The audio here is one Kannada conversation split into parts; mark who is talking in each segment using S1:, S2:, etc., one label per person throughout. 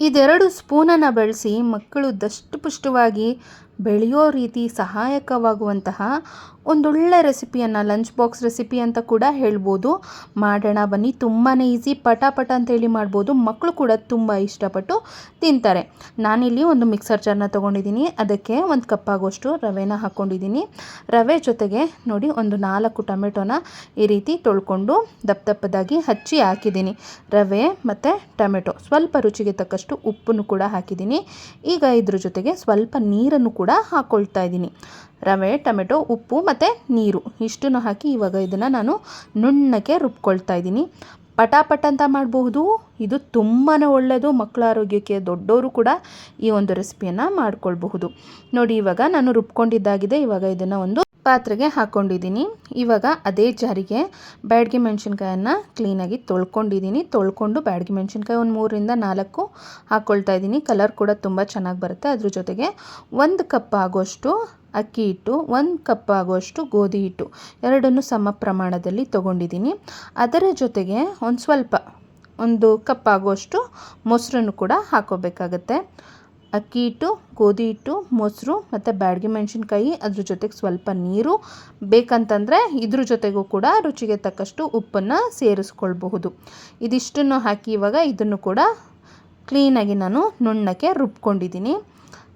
S1: ಇದೆರಡು ಸ್ಪೂನನ್ನು ಬಳಸಿ ಮಕ್ಕಳು ದಷ್ಟಪುಷ್ಟವಾಗಿ ಬೆಳೆಯೋ ರೀತಿ ಸಹಾಯಕವಾಗುವಂತಹ ಒಂದೊಳ್ಳೆ ರೆಸಿಪಿಯನ್ನು ಲಂಚ್ ಬಾಕ್ಸ್ ರೆಸಿಪಿ ಅಂತ ಕೂಡ ಹೇಳ್ಬೋದು. ಮಾಡೋಣ ಬನ್ನಿ ತುಂಬಾ ಈಸಿ ಪಟ ಪಟ ಅಂತೇಳಿ ಮಾಡ್ಬೋದು. ಮಕ್ಕಳು ಕೂಡ ತುಂಬ ಇಷ್ಟಪಟ್ಟು ತಿಂತಾರೆ. ನಾನಿಲ್ಲಿ ಒಂದು ಮಿಕ್ಸರ್ ಜಾರ್ನ ತೊಗೊಂಡಿದ್ದೀನಿ. ಅದಕ್ಕೆ ಒಂದು ಕಪ್ ಆಗೋಷ್ಟು ರವೆನ ಹಾಕ್ಕೊಂಡಿದ್ದೀನಿ ರವೆ ಜೊತೆಗೆ ನೋಡಿ, ಒಂದು ನಾಲ್ಕು ಟೊಮೆಟೊನ ಈ ರೀತಿ ತೊಳ್ಕೊಂಡು ದಪ್ಪ ದಪ್ಪದಾಗಿ ಹಚ್ಚಿ ಹಾಕಿದ್ದೀನಿ. ರವೆ ಮತ್ತು ಟೊಮೆಟೊ. ಸ್ವಲ್ಪ ರುಚಿಗೆ ತಕ್ಕಷ್ಟು ಉಪ್ಪನ್ನು ಕೂಡ ಹಾಕಿದ್ದೀನಿ. ಈಗ ಇದ್ರ ಜೊತೆಗೆ ಸ್ವಲ್ಪ ನೀರನ್ನು ಕೂಡ ಹಾಕ್ಕೊಳ್ತಾ ಇದ್ದೀನಿ. ರವೆ, ಟೊಮೆಟೊ, ಉಪ್ಪು ಮತ್ತು ನೀರು. ಇಷ್ಟನ್ನು ಹಾಕಿ ಇವಾಗ ಇದನ್ನು ನಾನು ನುಣ್ಣಗೆ ರುಬ್ಕೊಳ್ತಾ ಇದ್ದೀನಿ. ಪಟಾಪಟ ಅಂತ ಮಾಡಬಹುದು. ಇದು ತುಂಬಾ ಒಳ್ಳೆಯದು ಮಕ್ಕಳ ಆರೋಗ್ಯಕ್ಕೆ ದೊಡ್ಡವರು ಕೂಡ ಈ ಒಂದು ರೆಸಿಪಿಯನ್ನು ಮಾಡ್ಕೊಳ್ಬಹುದು. ನೋಡಿ, ಇವಾಗ ನಾನು ರುಬ್ಕೊಂಡಿದ್ದಾಗಿದೆ. ಇವಾಗ ಇದನ್ನು ಒಂದು ಪಾತ್ರೆಗೆ ಹಾಕ್ಕೊಂಡಿದ್ದೀನಿ ಇವಾಗ ಅದೇ ಜಾರಿಗೆ ಬ್ಯಾಡ್ಗೆ ಮೆಣಸಿನ್ಕಾಯನ್ನು ಕ್ಲೀನಾಗಿ ತೊಳ್ಕೊಂಡಿದ್ದೀನಿ. ತೊಳ್ಕೊಂಡು ಬ್ಯಾಡ್ಗೆ ಮೆಣಸಿನ್ಕಾಯಿ ಒಂದು ಮೂರರಿಂದ ನಾಲ್ಕು ಹಾಕ್ಕೊಳ್ತಾ ಇದ್ದೀನಿ. ಕಲರ್ ಕೂಡ ತುಂಬ ಚೆನ್ನಾಗಿ ಬರುತ್ತೆ. ಅದ್ರ ಜೊತೆಗೆ ಒಂದು ಕಪ್ ಆಗೋಷ್ಟು ಅಕ್ಕಿ ಹಿಟ್ಟು, ಒಂದು ಕಪ್ ಆಗುವಷ್ಟು ಗೋಧಿ ಹಿಟ್ಟು ಎರಡನ್ನು ಸಮ ಪ್ರಮಾಣದಲ್ಲಿ ತೊಗೊಂಡಿದ್ದೀನಿ. ಅದರ ಜೊತೆಗೆ ಒಂದು ಸ್ವಲ್ಪ, ಒಂದು ಕಪ್ ಆಗುವಷ್ಟು ಮೊಸರನ್ನು ಕೂಡ ಹಾಕೋಬೇಕಾಗತ್ತೆ. ಅಕ್ಕಿ ಹಿಟ್ಟು, ಗೋಧಿ ಹಿಟ್ಟು, ಮೊಸರು ಮತ್ತು ಬ್ಯಾಡಗಿ ಮೆಣಸಿನ್ಕಾಯಿ. ಅದ್ರ ಜೊತೆಗೆ ಸ್ವಲ್ಪ ನೀರು. ಬೇಕಂತಂದರೆ ಇದ್ರ ಜೊತೆಗೂ ಕೂಡ ರುಚಿಗೆ ತಕ್ಕಷ್ಟು ಉಪ್ಪನ್ನು ಸೇರಿಸ್ಕೊಳ್ಬಹುದು. ಇದಿಷ್ಟನ್ನು ಹಾಕಿ ಇವಾಗ ಇದನ್ನು ಕೂಡ ಕ್ಲೀನಾಗಿ ನಾನು ನುಣ್ಣಕ್ಕೆ ರುಬ್ಕೊಂಡಿದ್ದೀನಿ.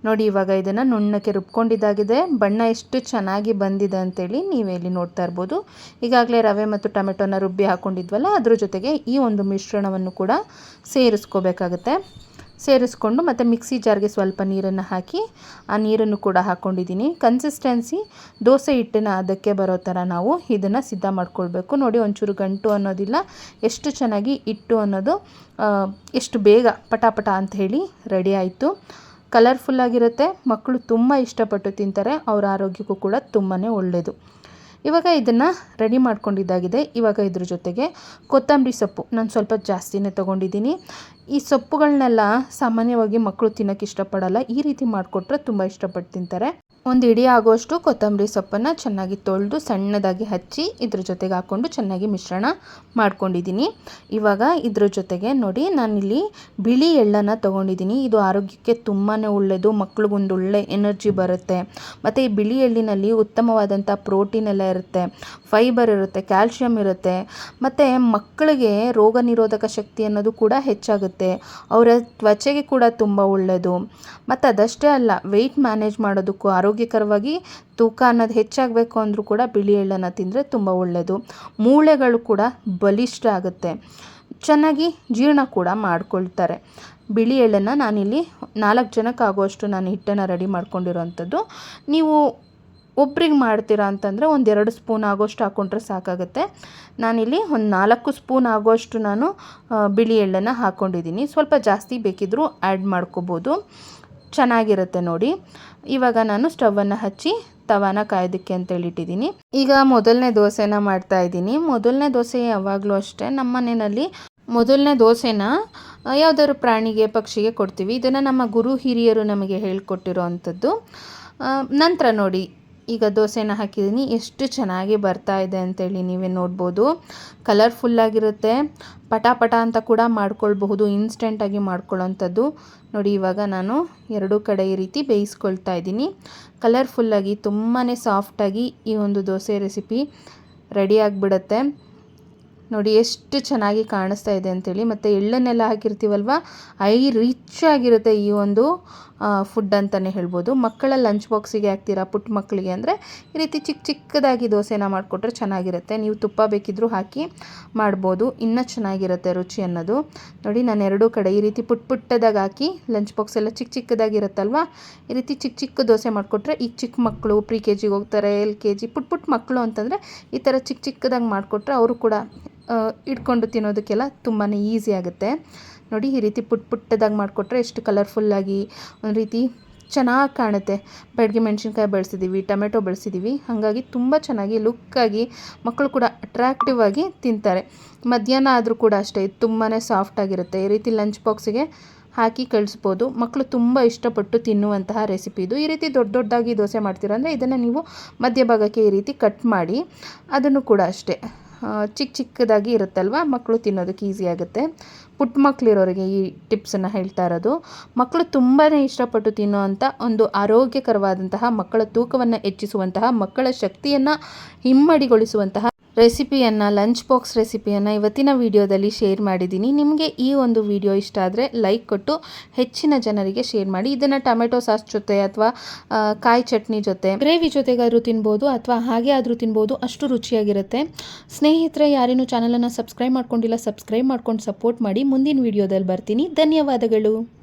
S1: ನೋಡಿ, ಇವಾಗ ಇದನ್ನು ನುಣ್ಣಕ್ಕೆ ರುಬ್ಕೊಂಡಿದ್ದಾಗಿದೆ. ಬಣ್ಣ ಎಷ್ಟು ಚೆನ್ನಾಗಿ ಬಂದಿದೆ ಅಂತೇಳಿ ನೀವೇ ಇಲ್ಲಿ ನೋಡ್ತಾ ಇರ್ಬೋದು. ಈಗಾಗಲೇ ರವೆ ಮತ್ತು ಟೊಮೆಟೊನ ರುಬ್ಬಿ ಹಾಕ್ಕೊಂಡಿದ್ವಲ್ಲ ಅದ್ರ ಜೊತೆಗೆ ಈ ಒಂದು ಮಿಶ್ರಣವನ್ನು ಕೂಡ ಸೇರಿಸ್ಕೋಬೇಕಾಗತ್ತೆ. ಸೇರಿಸ್ಕೊಂಡು ಮತ್ತು ಮಿಕ್ಸಿ ಜಾರ್ಗೆ ಸ್ವಲ್ಪ ನೀರನ್ನು ಹಾಕಿ ಆ ನೀರನ್ನು ಕೂಡ ಹಾಕ್ಕೊಂಡಿದ್ದೀನಿ ಕನ್ಸಿಸ್ಟೆನ್ಸಿ ದೋಸೆ ಹಿಟ್ಟಿನ ಅದಕ್ಕೆ ಬರೋ ಥರ ನಾವು ಇದನ್ನು ಸಿದ್ಧ ಮಾಡ್ಕೊಳ್ಬೇಕು. ನೋಡಿ, ಒಂಚೂರು ಗಂಟು ಅನ್ನೋದಿಲ್ಲ, ಎಷ್ಟು ಚೆನ್ನಾಗಿ ಹಿಟ್ಟು ಅನ್ನೋದು ಎಷ್ಟು ಬೇಗ ಪಟಾಪಟ ಅಂತ ಹೇಳಿ ರೆಡಿ ಆಯಿತು. ಕಲರ್ಫುಲ್ಲಾಗಿರುತ್ತೆ ಮಕ್ಕಳು ತುಂಬ ಇಷ್ಟಪಟ್ಟು ತಿಂತಾರೆ, ಅವರ ಆರೋಗ್ಯಕ್ಕೂ ಕೂಡ ತುಂಬಾ ಒಳ್ಳೆಯದು ಇವಾಗ ಇದನ್ನು ರೆಡಿ ಮಾಡ್ಕೊಂಡಿದ್ದಾಗಿದೆ. ಇವಾಗ ಇದ್ರ ಜೊತೆಗೆ ಕೊತ್ತಂಬರಿ ಸೊಪ್ಪು. ನಾನು ಸ್ವಲ್ಪ ಜಾಸ್ತಿನೇ ತೊಗೊಂಡಿದ್ದೀನಿ. ಈ ಸೊಪ್ಪುಗಳನ್ನೆಲ್ಲ ಸಾಮಾನ್ಯವಾಗಿ ಮಕ್ಕಳು ತಿನ್ನೋಕ್ಕೆ ಇಷ್ಟಪಡಲ್ಲ. ಈ ರೀತಿ ಮಾಡಿಕೊಟ್ರೆ ತುಂಬ ಇಷ್ಟಪಟ್ಟು ತಿಂತಾರೆ. ಒಂದು ಇಡೀ ಆಗೋಷ್ಟು ಕೊತ್ತಂಬರಿ ಸೊಪ್ಪನ್ನು ಚೆನ್ನಾಗಿ ತೊಳೆದು ಸಣ್ಣದಾಗಿ ಹಚ್ಚಿ ಇದ್ರ ಜೊತೆಗೆ ಹಾಕ್ಕೊಂಡು ಚೆನ್ನಾಗಿ ಮಿಶ್ರಣ ಮಾಡ್ಕೊಂಡಿದ್ದೀನಿ. ಇವಾಗ ಇದ್ರ ಜೊತೆಗೆ ನೋಡಿ ನಾನಿಲ್ಲಿ ಬಿಳಿ ಎಳ್ಳನ್ನು ತೊಗೊಂಡಿದ್ದೀನಿ. ಇದು ಆರೋಗ್ಯಕ್ಕೆ ತುಂಬಾ ಒಳ್ಳೆಯದು ಮಕ್ಳಿಗೊಂದು ಒಳ್ಳೆ ಎನರ್ಜಿ ಬರುತ್ತೆ. ಮತ್ತು ಈ ಬಿಳಿ ಎಳ್ಳಿನಲ್ಲಿ ಉತ್ತಮವಾದಂಥ ಪ್ರೋಟೀನ್ ಎಲ್ಲ ಇರುತ್ತೆ, ಫೈಬರ್ ಇರುತ್ತೆ, ಕ್ಯಾಲ್ಶಿಯಂ ಇರುತ್ತೆ. ಮತ್ತು ಮಕ್ಕಳಿಗೆ ರೋಗ ನಿರೋಧಕ ಶಕ್ತಿ ಅನ್ನೋದು ಕೂಡ ಹೆಚ್ಚಾಗುತ್ತೆ. ಅವರ ತ್ವಚೆಗೆ ಕೂಡ ತುಂಬ ಒಳ್ಳೆಯದು ಮತ್ತು ಅದಷ್ಟೇ ಅಲ್ಲ, ವೆಯ್ಟ್ ಮ್ಯಾನೇಜ್ ಮಾಡೋದಕ್ಕೂ ಆರೋಗ್ಯಕರವಾಗಿ ತೂಕ ಅನ್ನೋದು ಹೆಚ್ಚಾಗಬೇಕು ಅಂದರೂ ಕೂಡ ಬಿಳಿ ಎಳ್ಳನ್ನು ತಿಂದರೆ ತುಂಬ ಒಳ್ಳೆಯದು ಮೂಳೆಗಳು ಕೂಡ ಬಲಿಷ್ಠ ಆಗುತ್ತೆ. ಚೆನ್ನಾಗಿ ಜೀರ್ಣ ಕೂಡ ಮಾಡ್ಕೊಳ್ತಾರೆ. ಬಿಳಿ ಎಳ್ಳನ್ನು ನಾನಿಲ್ಲಿ ನಾಲ್ಕು ಜನಕ್ಕೆ ಆಗುವಷ್ಟು ನಾನು ಹಿಟ್ಟನ್ನು ರೆಡಿ ಮಾಡ್ಕೊಂಡಿರೋವಂಥದ್ದು ನೀವು ಒಬ್ರಿಗೆ ಮಾಡ್ತೀರಾ ಅಂತಂದರೆ ಒಂದೆರಡು ಸ್ಪೂನ್ ಆಗೋಷ್ಟು ಹಾಕ್ಕೊಂಡ್ರೆ ಸಾಕಾಗುತ್ತೆ. ನಾನಿಲ್ಲಿ ಒಂದು ನಾಲ್ಕು ಸ್ಪೂನ್ ಆಗೋಷ್ಟು ನಾನು ಬಿಳಿ ಎಳ್ಳನ್ನು ಹಾಕ್ಕೊಂಡಿದ್ದೀನಿ ಸ್ವಲ್ಪ ಜಾಸ್ತಿ ಬೇಕಿದ್ದರೂ ಆ್ಯಡ್ ಮಾಡ್ಕೋಬೋದು. ಚೆನ್ನಾಗಿರುತ್ತೆ ನೋಡಿ. ಇವಾಗ ನಾನು ಸ್ಟವನ್ನು ಹಚ್ಚಿ ತವಾನ ಕಾಯೋದಕ್ಕೆ ಅಂತೇಳಿ ಇಟ್ಟಿದ್ದೀನಿ ಈಗ ಮೊದಲನೇ ದೋಸೆನ ಮಾಡ್ತಾ ಇದ್ದೀನಿ. ಮೊದಲನೇ ದೋಸೆ ಯಾವಾಗಲೂ ಅಷ್ಟೇ, ನಮ್ಮ ಮನೆಯಲ್ಲಿ ಮೊದಲನೇ ದೋಸೆನ ಯಾವುದಾದ್ರು ಪ್ರಾಣಿಗೆ, ಪಕ್ಷಿಗೆ ಕೊಡ್ತೀವಿ. ಇದನ್ನು ನಮ್ಮ ಗುರು ಹಿರಿಯರು ನಮಗೆ ಹೇಳಿಕೊಟ್ಟಿರೋ ಅಂಥದ್ದು ನಂತರ ನೋಡಿ ಈಗ ದೋಸೆನ ಹಾಕಿದ್ದೀನಿ. ಎಷ್ಟು ಚೆನ್ನಾಗಿ ಬರ್ತಾ ಇದೆ ಅಂತೇಳಿ ನೀವೇ ನೋಡ್ಬೋದು. ಕಲರ್ಫುಲ್ಲಾಗಿರುತ್ತೆ ಪಟ ಪಟ ಅಂತ ಕೂಡ ಮಾಡ್ಕೊಳ್ಬಹುದು. ಇನ್ಸ್ಟೆಂಟಾಗಿ ಮಾಡ್ಕೊಳ್ಳೋಂಥದ್ದು. ನೋಡಿ, ಇವಾಗ ನಾನು ಎರಡೂ ಕಡೆ ಈ ರೀತಿ ಬೇಯಿಸ್ಕೊಳ್ತಾ ಇದ್ದೀನಿ. ಕಲರ್ಫುಲ್ಲಾಗಿ ತುಂಬಾ ಸಾಫ್ಟಾಗಿ ಈ ಒಂದು ದೋಸೆ ರೆಸಿಪಿ ರೆಡಿ ಆಗಿಬಿಡುತ್ತೆ. ನೋಡಿ, ಎಷ್ಟು ಚೆನ್ನಾಗಿ ಕಾಣಿಸ್ತಾ ಇದೆ ಅಂತೇಳಿ. ಮತ್ತು ಎಳ್ಳನ್ನೆಲ್ಲ ಹಾಕಿರ್ತೀವಲ್ವ? ಐ ರಿಚ್ ಆಗಿರುತ್ತೆ ಈ ಒಂದು ಫುಡ್ ಅಂತಲೇ ಹೇಳ್ಬೋದು. ಮಕ್ಕಳ ಲಂಚ್ ಬಾಕ್ಸಿಗೆ ಹಾಕ್ತೀರಾ ಪುಟ್ಟ ಮಕ್ಕಳಿಗೆ ಅಂದರೆ, ಈ ರೀತಿ ಚಿಕ್ಕ ಚಿಕ್ಕದಾಗಿ ದೋಸೆನ ಮಾಡಿಕೊಟ್ರೆ ಚೆನ್ನಾಗಿರುತ್ತೆ. ನೀವು ತುಪ್ಪ ಬೇಕಿದ್ದರೂ ಹಾಕಿ ಮಾಡ್ಬೋದು. ಇನ್ನೂ ಚೆನ್ನಾಗಿರುತ್ತೆ ರುಚಿ ಅನ್ನೋದು. ನೋಡಿ, ನಾನು ಎರಡೂ ಕಡೆ ಈ ರೀತಿ ಪುಟ್ಟ ಪುಟ್ಟದಾಗ ಹಾಕಿ ಲಂಚ್ ಬಾಕ್ಸ್ ಎಲ್ಲ ಚಿಕ್ಕ ಚಿಕ್ಕದಾಗಿರುತ್ತಲ್ವ ಈ ರೀತಿ ಚಿಕ್ಕ ಚಿಕ್ಕ ದೋಸೆ ಮಾಡಿಕೊಟ್ರೆ ಈ ಚಿಕ್ಕ ಮಕ್ಕಳು ಪ್ರಿ ಕೆ ಜಿಗೆ ಹೋಗ್ತಾರೆ, ಎಲ್ ಕೆ ಜಿ ಪುಟ್ಟ ಪುಟ್ಟ ಮಕ್ಕಳು ಅಂತಂದರೆ ಈ ಥರ ಚಿಕ್ಕ ಚಿಕ್ಕದಾಗಿ ಮಾಡಿಕೊಟ್ರೆ ಅವರು ಕೂಡ ಇಟ್ಕೊಂಡು ತಿನ್ನೋದಕ್ಕೆಲ್ಲ ತುಂಬಾ ಈಸಿ ಆಗುತ್ತೆ. ನೋಡಿ, ಈ ರೀತಿ ಪುಟ್ ಪುಟ್ಟದಾಗಿ ಮಾಡಿಕೊಟ್ರೆ ಎಷ್ಟು ಕಲರ್ಫುಲ್ಲಾಗಿ ಒಂದು ರೀತಿ ಚೆನ್ನಾಗಿ ಕಾಣುತ್ತೆ. ಬೆಳಗ್ಗೆ ಮೆಣಸಿನ್ಕಾಯಿ ಬೆಳೆಸಿದ್ದೀವಿ ಟೊಮೆಟೊ ಬೆಳೆಸಿದ್ದೀವಿ ಹಾಗಾಗಿ ತುಂಬ ಚೆನ್ನಾಗಿ ಲುಕ್ಕಾಗಿ ಮಕ್ಕಳು ಕೂಡ ಅಟ್ರಾಕ್ಟಿವ್ ಆಗಿ ತಿಂತಾರೆ. ಮಧ್ಯಾಹ್ನ ಆದರೂ ಕೂಡ ಅಷ್ಟೇ ಇದು ತುಂಬಾ ಸಾಫ್ಟಾಗಿರುತ್ತೆ ಈ ರೀತಿ ಲಂಚ್ ಬಾಕ್ಸಿಗೆ ಹಾಕಿ ಕಳಿಸ್ಬೋದು. ಮಕ್ಕಳು ತುಂಬ ಇಷ್ಟಪಟ್ಟು ತಿನ್ನುವಂತಹ ರೆಸಿಪಿ ಇದು. ಈ ರೀತಿ ದೊಡ್ಡ ದೊಡ್ಡದಾಗಿ ದೋಸೆ ಮಾಡ್ತೀರ ಅಂದರೆ ಇದನ್ನು ನೀವು ಮಧ್ಯಭಾಗಕ್ಕೆ ಈ ರೀತಿ ಕಟ್ ಮಾಡಿ ಅದನ್ನು ಕೂಡ ಅಷ್ಟೇ. ಚಿಕ್ಕ ಚಿಕ್ಕದಾಗಿ ಇರುತ್ತಲ್ವ? ಮಕ್ಕಳು ತಿನ್ನೋದಕ್ಕೆ ಈಸಿ ಆಗುತ್ತೆ. ಪುಟ್ಟ ಮಕ್ಕಳಿರೋರಿಗೆ ಈ ಟಿಪ್ಸನ್ನು ಹೇಳ್ತಾ ಇರೋದು. ಮಕ್ಕಳು ತುಂಬಾ ಇಷ್ಟಪಟ್ಟು ತಿನ್ನುವಂಥ ಒಂದು ಆರೋಗ್ಯಕರವಾದಂತಹ ಮಕ್ಕಳ ತೂಕವನ್ನು ಹೆಚ್ಚಿಸುವಂತಹ ಮಕ್ಕಳ ಶಕ್ತಿಯನ್ನು ಇಮ್ಮಡಿಗೊಳಿಸುವಂತಹ ರೆಸಿಪಿಯನ್ನು ಲಂಚ್ ಬಾಕ್ಸ್ ರೆಸಿಪಿಯನ್ನು ಇವತ್ತಿನ ವಿಡಿಯೋದಲ್ಲಿ ಶೇರ್ ಮಾಡಿದ್ದೀನಿ. ನಿಮಗೆ ಈ ಒಂದು ವಿಡಿಯೋ ಇಷ್ಟ ಆದರೆ ಲೈಕ್ ಕೊಟ್ಟು ಹೆಚ್ಚಿನ ಜನರಿಗೆ ಶೇರ್ ಮಾಡಿ. ಇದನ್ನು ಟೊಮೆಟೊ ಸಾಸ್ ಜೊತೆ ಅಥವಾ ಕಾಯಿ ಚಟ್ನಿ ಜೊತೆ ಗ್ರೇವಿ ಜೊತೆಗಾದರೂ ತಿನ್ಬೋದು ಅಥವಾ ಹಾಗೆ ಆದರೂ ತಿನ್ಬೋದು, ಅಷ್ಟು ರುಚಿಯಾಗಿರುತ್ತೆ. ಸ್ನೇಹಿತರೆ ಯಾರೇನು ಚಾನಲನ್ನು ಸಬ್ಸ್ಕ್ರೈಬ್ ಮಾಡ್ಕೊಂಡಿಲ್ಲ ಸಬ್ಸ್ಕ್ರೈಬ್ ಮಾಡ್ಕೊಂಡು ಸಪೋರ್ಟ್ ಮಾಡಿ. ಮುಂದಿನ ವಿಡಿಯೋದಲ್ಲಿ ಬರ್ತೀನಿ. ಧನ್ಯವಾದಗಳು.